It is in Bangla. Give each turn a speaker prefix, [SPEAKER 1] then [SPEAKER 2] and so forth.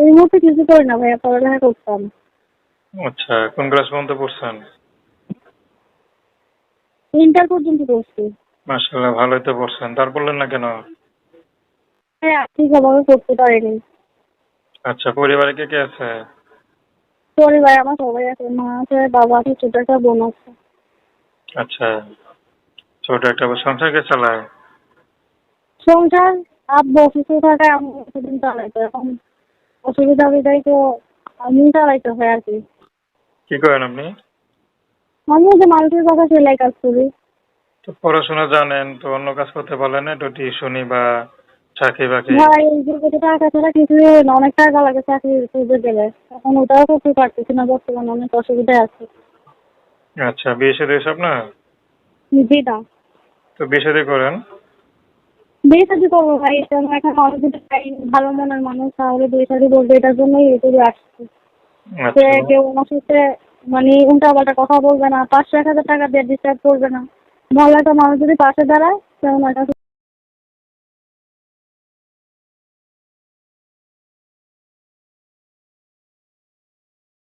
[SPEAKER 1] এই মুহূর্তে কিছু করি না ভাইয়া পড়ালেখা করতাম
[SPEAKER 2] আচ্ছা কোন ক্লাস পর্যন্ত পড়ছেন?
[SPEAKER 1] ইন্টার পর্যন্ত করছি
[SPEAKER 2] মাসাল্লাহ ভালোই তো পড়ছেন। তার বললেন না কেন?
[SPEAKER 1] হ্যাঁ আর্থিকভাবে করতে পারিনি।
[SPEAKER 2] আচ্ছা পরিবারে কে কে আছে?
[SPEAKER 1] পরিবার আমার সবাই আছে মা আছে বাবা আছে ছোট একটা বোন আছে।
[SPEAKER 2] আচ্ছা ছোট একটা সংসার কে চালায়?
[SPEAKER 1] সংসার আব্বু অসুস্থ থাকায় আমি কিছুদিন চালাইতো এখন অসুবিধা বিদায় তো আমি চালাইতে হয় আর কি।
[SPEAKER 2] কি করেন আপনি?
[SPEAKER 1] আমি যে মানুষের কথা সেলাই কাজ করি।
[SPEAKER 2] তো পড়াশোনা জানেন তো অন্য কাজ করতে পারলেন না একটু টিউশনি বা চাকরি বাকরি?
[SPEAKER 1] ভাই এই যুগে তো টাকা ছাড়া কিছু না অনেক টাকা লাগে চাকরি খুঁজে গেলে এখন ওটাও করতে পারতেছি না বর্তমানে অনেক অসুবিধায় আছে।
[SPEAKER 2] আচ্ছা বিয়ে সাথে সব না
[SPEAKER 1] জি না।
[SPEAKER 2] তো বিয়ে সাথে করেন?
[SPEAKER 1] বিয়ে শাদি করব ভাই এটা আমার যদি চাই ভালো মনের মানুষ তাহলে বিয়ে শাদি করবে এটার জন্যই এই করে আসছে। সে
[SPEAKER 2] আচ্ছা
[SPEAKER 1] কেউ আমার সাথে মানে উল্টা পাল্টা কথা বলবে না পাঁচশো এক হাজার টাকা দিয়ে ডিস্টার্ব করবে না। ভালো একটা মানুষ যদি পাশে দাঁড়ায় তেমন একটা